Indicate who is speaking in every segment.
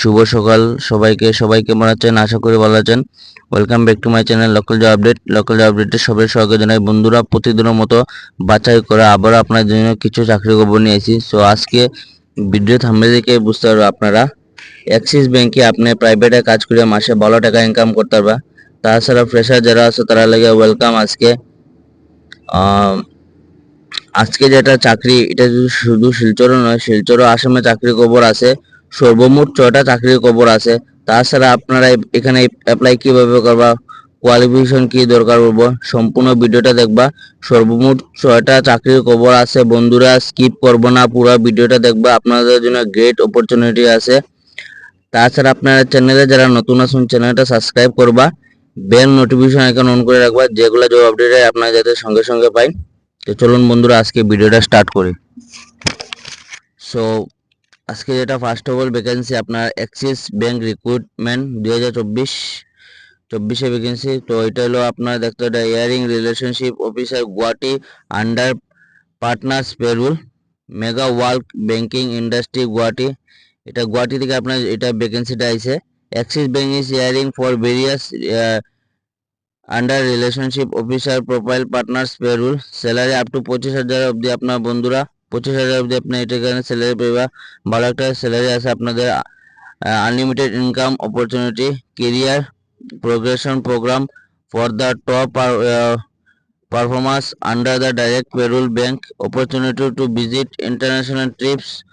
Speaker 1: শুভ সকাল সবাইকে সবাই কেমন আছেন আশা করি ভালো আছেন। Welcome back to my channel local job update local job আপডেটে সবাই স্বাগত জানাই। বন্ধুরা, প্রতিদিনের মতো বাছাই করে আবারও আপনার জন্য কিছু চাকরি খবর নিয়ে এসেছি। সো আজকে ভিডিও থামবে দেখে বুঝতে পারবে আপনারা। অ্যাক্সিস ব্যাংকে আপনি প্রাইভেটে কাজ করে মাসে ভালো টাকা ইনকাম করতে পারবা তাছাড়া ফ্রেশার যারা আছে, তারা লাগে ওয়েলকাম আজকে। আজকে যেটা চাকরি, এটা শুধু শিলচরও নয়, শিলচরও আসামে চাকরি খবর আছে। সর্বমোট ছয়টা চাকরির খবর আছে। তাছাড়া আপনারা এখানে অ্যাপ্লাই কীভাবে করবা কোয়ালিফিকেশন কি দরকার পড়ব, সম্পূর্ণ ভিডিওটা দেখবা। সর্বমোট ছয়টা চাকরির খবর আছে, বন্ধুরা স্কিপ করব না, পুরো ভিডিওটা দেখবা, আপনাদের জন্য গ্রেট অপরচুনিটি আছে। তাছাড়া আপনারা চ্যানেলে যারা নতুন আছেন চ্যানেলটা সাবস্ক্রাইব করবা। বেল নোটিফিকেশন আইকন অন করে রাখবা, যেগুলো যে আপডেট হয়, আপনারা যাতে সঙ্গে সঙ্গে পাই। তো চলুন বন্ধুরা, আজকে ভিডিওটা স্টার্ট করি। সো আজকে যেটা ফার্স্ট অফ অল ভ্যাকেন্সি আপনার অ্যাক্সিস ব্যাংক রিক্রুটমেন্ট দুই হাজার চব্বিশ, চব্বিশে ভ্যাকেন্সি তো এটা হলো আপনার দেখতে এটা hiring relationship officer Guwahati under partners payroll mega world banking industry Guwahati. এটা গুয়াহাটি থেকে আপনার এটা ভ্যাকেন্সিটা আইছে। Axis bank is hiring for various under relationship officer profile partners payroll salary up to পঁচিশ হাজার অবধি আপনার বন্ধুরা। পঁচিশ হাজার অবধি আপনি এটা এখানে স্যালারি পাইবা ভালো একটা স্যালারি আছে আপনাদের unlimited income opportunity career program for the top uh, performers under the direct payroll bank opportunity to visit international trips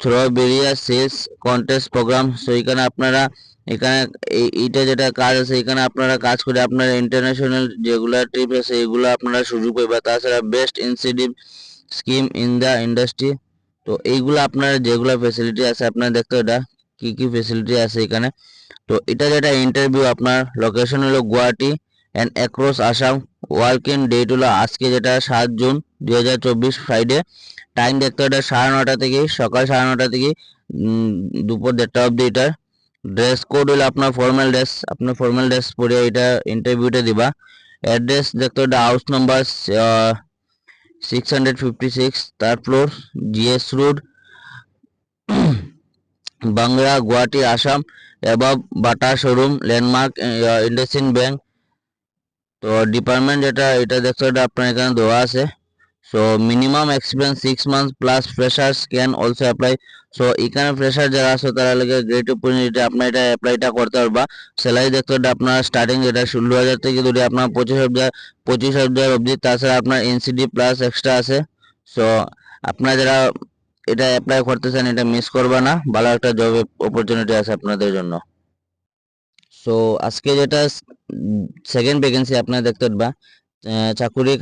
Speaker 1: through various sales contest program. So এখানে আপনারা এখানে এই- এইটা যেটা কাজ আছে এখানে আপনারা কাজ করে আপনারা ইন্টারন্যাশনাল যেগুলা ট্রিপ আছে এগুলো আপনারা সুযোগ পাইবা তাছাড়া best incentive scheme in the industry তো এইগুলো আপনার যেগুলো ফেসিলিটি আছে, আপনার দেখতে এটা কি কি ফেসিলিটি আছে এখানে। তো এটা যেটা ইন্টারভিউ আপনার লোকেশন হলো গুয়াহাটি অ্যান্ড অ্যাক্রস আসাম ওয়ার্কিং ডেট হলো আজকে যেটা সাত জুন দুই হাজার চব্বিশ ফ্রাইডে টাইম দেখতে এটা সাড়ে নটা থেকে, সকাল সাড়ে নটা থেকে দুপুর দেড়টা অবধি এটার ড্রেস কোড হলো আপনার ফর্মাল ড্রেস আপনার ফর্মাল ড্রেস পরে এটা ইন্টারভিউটা দিবা। অ্যাড্রেস দেখতে এটা house number six hundred fifty six third floor GS road Bangla Guwahati Assam এবং Bata showroom landmark IndusInd bank তো ডিপার্টমেন্ট যেটা, এটা দেখছ, এটা আপনার এখানে দেওয়া আছে। So minimum experience six month plus freshers can also apply so এখানে ফ্রেশার যারা আছে, তারা লাগে গ্রেট অপরচুনিটি আপনার এটা অ্যাপ্লাইটা করতে পারবা। স্যালারি দেখতে এটা আপনার স্টার্টিং যেটা ষোলো হাজার থেকে ধরে আপনার পঁচিশ হাজার পঁচিশ হাজার অবধি, তাছাড়া আপনার এনসিডি প্লাস এক্সট্রা আছে। সো আপনারা যারা এটা অ্যাপ্লাই করতে চান, এটা মিস করবা না। ভালো একটা জব অপরচুনিটি আছে আপনাদের জন্য। সো আজকে যেটা সেকেন্ড ভ্যাকেন্সি আপনারা দেখতে পারবা। আহ, চাকুরি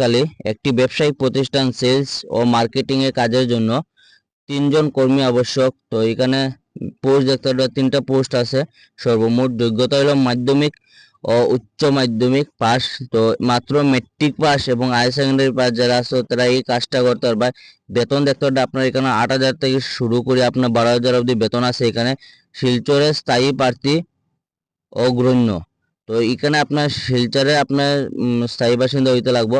Speaker 1: একটি ব্যবসায়িক প্রতিষ্ঠান সেলস ও মার্কেটিং এর কাজের জন্য তিনজন কর্মী আবশ্যক। তো এখানে পোস্ট দেখতে পারবা তিনটা পোস্ট আছে। সর্বমোট যোগ্যতা হলো মাধ্যমিক ও উচ্চ মাধ্যমিক পাস। তো মাত্র মেট্রিক পাস এবং হায়ার সেকেন্ডারি পাস যারা আছে তারা এই কাজটা করতে পারবে। বেতন দেখতে পারবে আপনার এখানে আট হাজার থেকে শুরু করে আপনার বারো হাজার অবধি বেতন আছে এখানে। শিলচরে স্থায়ী প্রার্থী অগ্রণ্য তো এখানে আপনার শিলচরে আপনার স্থায়ী বাসিন্দা হইতে লাগবো।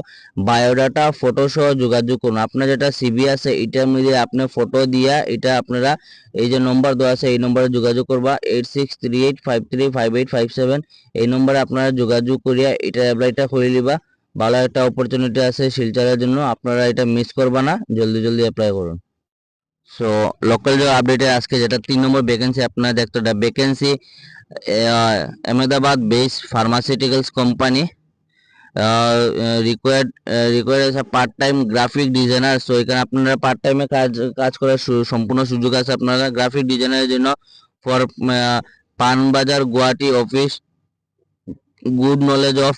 Speaker 1: বায়োডাটা ফটো সহ যোগাযোগ করুন। আপনার যেটা সিবি আছে এটার মধ্যে আপনার ফটো দিয়া এটা আপনারা এই যে নম্বর দেওয়া আছে, এই নম্বরে যোগাযোগ করবা। Eight six three eight five three five eight five seven এই নম্বরে আপনারা যোগাযোগ করিয়া এটা অ্যাপ্লাইটা করে নিবা। ভালো একটা অপরচুনিটি আছে শিলচরের জন্য। আপনারা এটা মিস করবা না। জলদি জলদি অ্যাপ্লাই করুন। সো লোকাল যে আপডেটে আজকে যেটা তিন নম্বর ভ্যাকেন্সি আপনারা দেখতে vacancy Ahmedabad base pharmaceuticals company required required part time graphic designer so এখানে আপনারা পার্ট টাইমে কাজ কাজ করার সম্পূর্ণ সুযোগ আছে আপনারা গ্রাফিক ডিজাইনারের জন্য for Panbazar, Guwahati office good knowledge of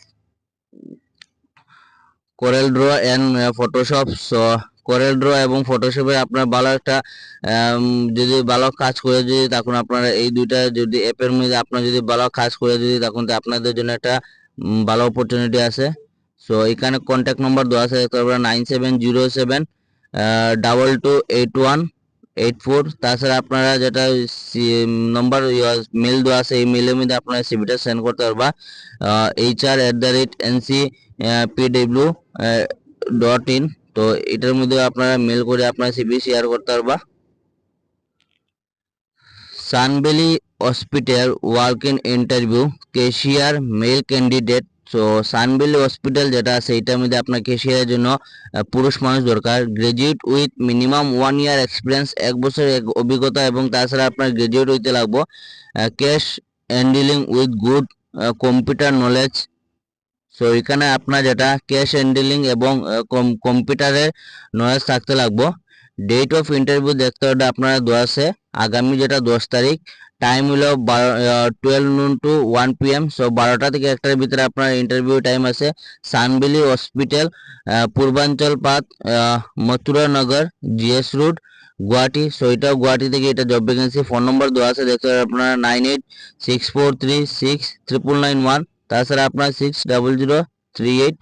Speaker 1: Corel draw and Photoshop so Corel draw এবং ফটোশপে আপনার ভালো একটা যদি ভালো কাজ করে যদি তখন আপনারা এই দুইটা যদি অ্যাপের মধ্যে আপনার যদি ভালো কাজ করে যদি তখন তো আপনাদের জন্য একটা ভালো অপরচুনিটি আছে। সো এখানে কন্ট্যাক্ট নম্বর দেওয়া আছে, তারপরে nine seven zero seven double two eight one eight four তাছাড়া আপনারা যেটা নম্বর মেল দেওয়া আছে, এই মেলের মধ্যে আপনারা সিভিটা সেন্ড করতে পারবা। H R at the rate NC PW dot in তো এটার মধ্যে আপনারা মেল করে আপনার সিভি শেয়ার করতে পারবা। Sun Valley hospital walk in interview cashier male candidate so Sun Valley hospital যেটা আছে, এটার মধ্যে আপনার কেশিয়ারের জন্য পুরুষ মানুষ দরকার। Graduate with minimum one year experience এক বছর এক অভিজ্ঞতা এবং তাছাড়া আপনার গ্রাজুয়েট হইতে লাগবো। Cash handling with good computer knowledge so এখানে আপনার যেটা ক্যাশ হ্যান্ডেলিং এবং কম্পিউটারের নলেজ থাকতে লাগবো। ডেট অফ ইন্টারভিউ দেখতে হবে আপনারা আছে। আগামী যেটা দশ তারিখ টাইম হলো বারো twelve noon to one P M so বারোটা থেকে একটার ভিতরে আপনার ইন্টারভিউ টাইম আছে। সানবেলি হসপিটাল পূর্বাঞ্চল পাত Mathura Nagar GS road Guwahati. So এটাও গুয়াহাটি থেকে এটা জব ভ্যাকেন্সি ফোন নম্বর দেওয়া আছে, দেখতে হবে আপনারা nine eight six four three six triple nine one তাছাড়া আপনার six double zero three eight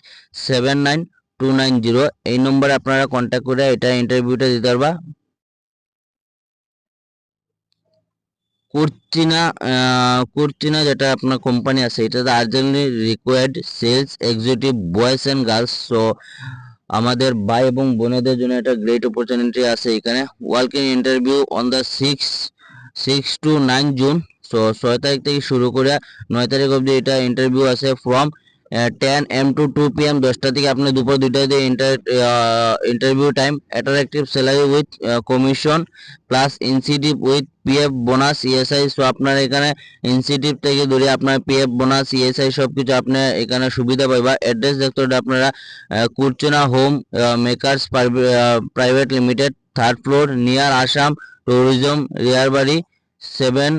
Speaker 1: seven nine two nine zero এই নম্বরে আপনারা কন্ট্যাক্ট করে এটা ইন্টারভিউটা দিতে পারবা। কুর্চিনা কুর্চিনা যেটা আপনার কোম্পানি আছে, এটাতে urgently required sales executive boys and girls so আমাদের ভাই এবং বোনেদের জন্য একটা গ্রেট অপরচুনিটি আছে এখানে। Working interview on the six six to nine June so ছয় তারিখ থেকে শুরু করে নয় তারিখ অবধি এটা ইন্টারভিউ আছে from ten AM to two P M দশটা থেকে আপনি দুপুর দুইটা দিয়ে inter interview time attractive salary with commission plus incentive with PF bonus ESI so আপনার এখানে ইনসিটিভ থেকে ধরে আপনার পিএফ বোনাস ইএসআই সব কিছু আপনি এখানে সুবিধা পাইবা অ্যাড্রেস দেখতে আপনারা কুরচনা home makers private limited third floor near Assam tourism Rehabari seven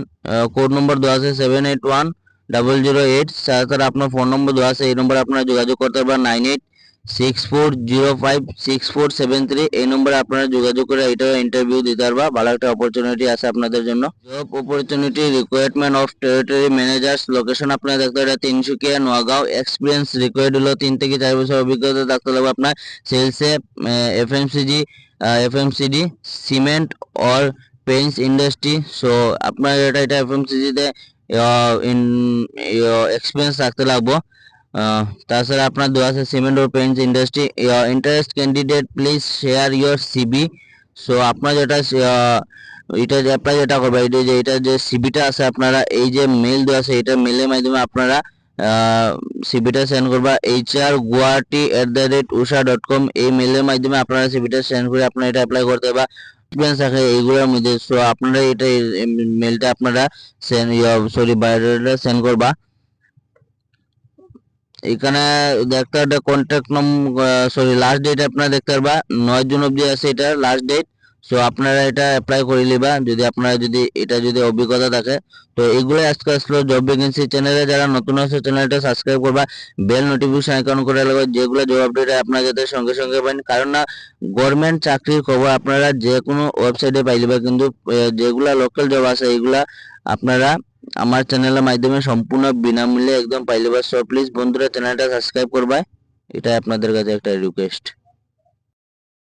Speaker 1: code number দেওয়া আছে seven eight one double zero eight তাছাড়া আপনার ফোন নম্বর দেওয়া আছে, এই নম্বরে আপনারা যোগাযোগ করতে পারবেন nine eight six four zero five six four seven three এই নম্বরে আপনারা যোগাযোগ করে এটাও ইন্টারভিউ দিতে পারবা, ভালো একটা অপরচুনিটি আছে আপনাদের জন্য। Job opportunity requirement of territory managers location আপনারা দেখতে এটা তিনসুকিয়া নোয়াগাঁও এক্সপিরিয়েন্স রিকোয়ার্ড হলো তিন থেকে চার বছর অভিজ্ঞতা থাকতে লাগবে আপনার। সেলসে FMCG FMCD cement or paints industry so আপনার এটা এটা এফএমসিজিতে এক্সপিরিয়েন্স রাখতে লাগবো। তাছাড়া আপনার দেওয়া আছে cement O paints industry interest candidate please share your CV so আপনার যেটা এটা যে অ্যাপ্লাই যেটা করবে এটা যে এটা যে সিবিটা আছে আপনারা, এই যে মেল দেওয়া আছে, এটা মেলের মাধ্যমে আপনারা সিবিটা সেন্ড করবা। HR Guwahati at the rate Usha dot com এই মেলের মাধ্যমে আপনারা সিবিটা সেন্ড করে আপনারা এটা অ্যাপ্লাই করতে বা এক্সপিরিয়েন্স থাকে, এইগুলোর মধ্যে। সো আপনারা এটা মেলটা আপনারা সেন্ড সরি বায়োডাটা সেন্ড করবা। এখানে দেখতে একটা contact number sorry last date আপনারা দেখতে পারবা। নয় জুন অবধি আছে এটা লাস্ট ডেট সো আপনারা এটা অ্যাপ্লাই করে নিবা। যদি আপনারা যদি, এটা যদি অভিজ্ঞতা থাকে, তো এগুলো আজকে আসলো জব ভ্যাকেন্সি চ্যানেলে যারা নতুন আছে চ্যানেলটা সাবস্ক্রাইব করবা। বেল নোটিফিকেশন আইকন করে লাগবে যেগুলো জব আপডেট আপনারা যাতে সঙ্গে সঙ্গে পান কারণ না গভর্নমেন্ট চাকরির খবর আপনারা যে কোনো ওয়েবসাইটে পাইলিবা কিন্তু যেগুলা লোকাল জব আছে এগুলা আপনারা আমার চ্যানেলের মাধ্যমে সম্পূর্ণ বিনামূল্যে একদম পাইলিবা সো প্লিজ বন্ধুরা চ্যানেলটা সাবস্ক্রাইব করবা এটাই আপনাদের কাছে একটা রিকোয়েস্ট